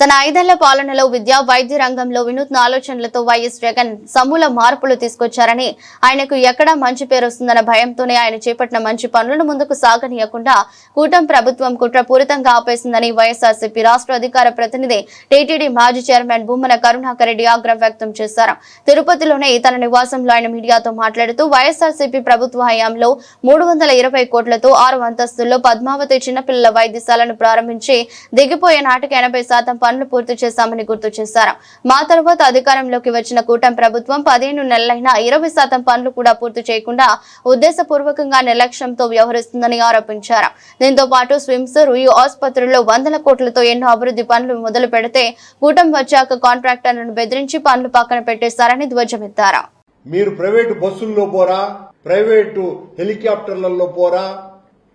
తన ఐదేళ్ళ పాలనలో విద్య వైద్య రంగంలో వినూత్న ఆలోచనలతో వైఎస్ జగన్ సమూల మార్పులు తీసుకొచ్చారని ఆయనకు ఎక్కడా మంచి పేరు వస్తుందన్న భయంతోనే ఆయన చేపట్టిన మంచి పనులను ముందుకు సాగనీయకుండా కూటమి ప్రభుత్వం కుట్రపూరితంగా ఆపేసిందని వైఎస్ఆర్సీపీ రాష్ట్ర అధికార ప్రతినిధి టీటీడీ మాజీ చైర్మన్ భూమన కరుణాకర్ రెడ్డి ఆగ్రహం వ్యక్తం చేశారు. తిరుపతిలోనే తన నివాసంలో ఆయన మీడియాతో మాట్లాడుతూ వైఎస్ఆర్సీపీ ప్రభుత్వ హయాంలో మూడు వందల ఇరవై కోట్లతో ఆరు అంతస్తుల్లో పద్మావతి చిన్నపిల్లల వైద్యశాలను ప్రారంభించి దిగిపోయే నాటికి ఎనభై శాతం పనులు పూర్తి చేశామని గుర్తు చేశారు. మా తర్వాత అధికారంలోకి వచ్చిన కూటమి ప్రభుత్వం పదిహేను నెలలైనా ఇరవై శాతం పనులు కూడా పూర్తి చేయకుండా ఉద్దేశపూర్వకంగా నిర్లక్ష్యంతో వ్యవహరిస్తుందని ఆరోపించారు. దీంతో పాటు స్విమ్స్ రుయు ఆసుపత్రుల్లో వందల కోట్లతో ఎన్నో అభివృద్ధి పనులు మొదలు పెడితే కూటమి వచ్చాక కాంట్రాక్టర్లను బెదిరించి పనులు పక్కన పెట్టేశారని ధ్వజమెత్తారు. మీరు ప్రైవేటు బస్సుల్లో పోరా ప్రైవేటు హెలికాప్టర్లలో పోరా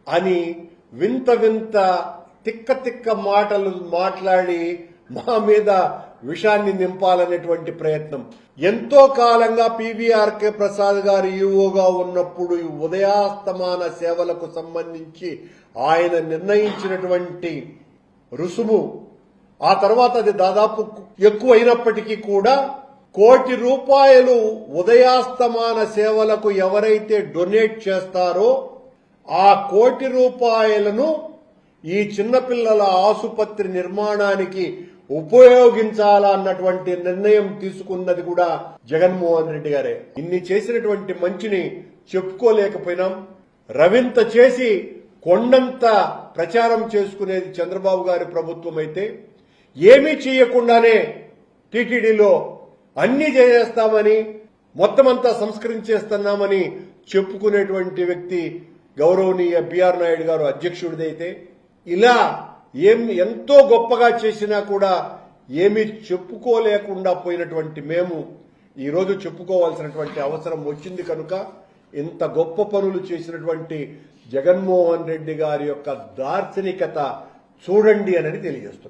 అని వింత వింత తిక్క తిక్క మాటలు మాట్లాడి మా మీద విషాన్ని నింపాలనేటువంటి ప్రయత్నం. ఎంతో కాలంగా పివిఆర్కే ప్రసాద్ గారు ఈవోగా ఉన్నప్పుడు ఉదయాస్తమాన సేవలకు సంబంధించి ఆయన నిర్ణయించినటువంటి రుసుము ఆ తర్వాత అది దాదాపు ఎక్కువ అయినప్పటికీ కూడా కోటి రూపాయలు ఉదయాస్తమాన సేవలకు ఎవరైతే డొనేట్ చేస్తారో ఆ కోటి రూపాయలను ఈ చిన్నపిల్లల ఆసుపత్రి నిర్మాణానికి ఉపయోగించాలన్నటువంటి నిర్ణయం తీసుకున్నది కూడా జగన్మోహన్ రెడ్డి గారే. ఇన్ని చేసినటువంటి మంచిని చెప్పుకోలేకపోయినాం. రవింత చేసి కొండంత ప్రచారం చేసుకునేది చంద్రబాబు గారి ప్రభుత్వం అయితే ఏమీ చేయకుండానే టీటీడీలో అన్ని చేసేస్తామని మొత్తం అంతా సంస్కరించేస్తున్నామని చెప్పుకునేటువంటి వ్యక్తి గౌరవనీయ బిఆర్ నాయుడు గారు అధ్యక్షుడిదైతే ఇలా ఏం ఎంతో గొప్పగా చేసినా కూడా ఏమీ చెప్పుకోలేకుండా పోయినటువంటి మేము ఈరోజు చెప్పుకోవాల్సినటువంటి అవసరం వచ్చింది కనుక ఇంత గొప్ప పనులు చేసినటువంటి జగన్మోహన్ రెడ్డి గారి యొక్క దార్శనికత చూడండి అని తెలియజేస్తున్నాం.